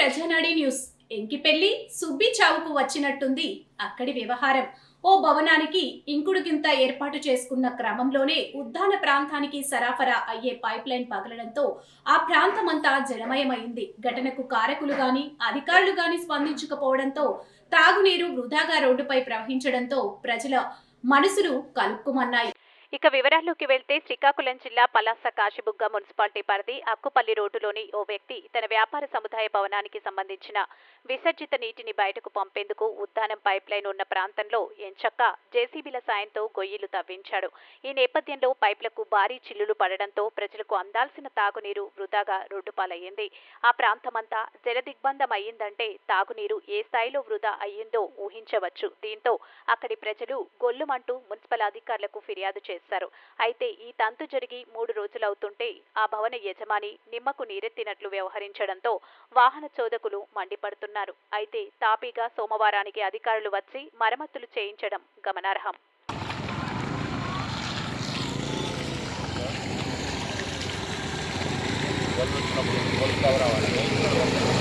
ప్రజానాడి news. ఎంకిపెళ్ళి Subbi చావుకు వచ్చినట్టుంది అక్కడి వ్యవహారం. ఓ భవనానికి ఇంకుడుగింత ఏర్పాటు చేసుకున్న క్రమంలోనే ఉద్దాన ప్రాంతానికి సరఫరా అయ్యే పైప్ లైన్ పగలడంతో ఆ ప్రాంతమంతా జలమయమైంది ఘటనకు కారకులు గాని అధికారులు గాని స్పందించకపోవడంతో తాగునీరు వృధాగా రోడ్డుపై ప్రవహించడంతో ప్రజల మనసులు కలుక్కుమన్నాయి. ఇక వివరాల్లోకి వెళ్తే శ్రీకాకుళం జిల్లా పలాస కాశీబుగ్గ మున్సిపాలిటీ పరిధి అక్కుపల్లి రోడ్డులోని ఓ వ్యక్తి తన వ్యాపార సముదాయ భవనానికి సంబంధించిన విసర్జిత నీటిని బయటకు పంపేందుకు ఉద్దానం పైప్ లైన్ ఉన్న ప్రాంతంలో ఎంచక్క జేసీబీల సాయంతో గొయ్యిలు తవ్వించాడు. ఈ నేపథ్యంలో పైప్లకు భారీ చిల్లులు పడడంతో ప్రజలకు అందాల్సిన తాగునీరు వృధాగా రోడ్డుపాలయ్యింది. ఆ ప్రాంతమంతా జలదిగ్బంధం అయ్యిందంటే తాగునీరు ఏ స్థాయిలో వృధా అయ్యిందో ఊహించవచ్చు. దీంతో అక్కడి ప్రజలు గొల్లుమంటూ మున్సిపల్ అధికారులకు ఫిర్యాదు చేశారు. అయితే ఈ తంతు జరిగి మూడు రోజులవుతుంటే ఆ భవన యజమాని నిమ్మకు నీరెత్తినట్లు వ్యవహరించడంతో వాహన చోదకులు మండిపడుతున్నారు. అయితే తాపీగా సోమవారానికి అధికారులు వచ్చి మరమ్మతులు చేయించడం గమనార్హం. వాళ్ళు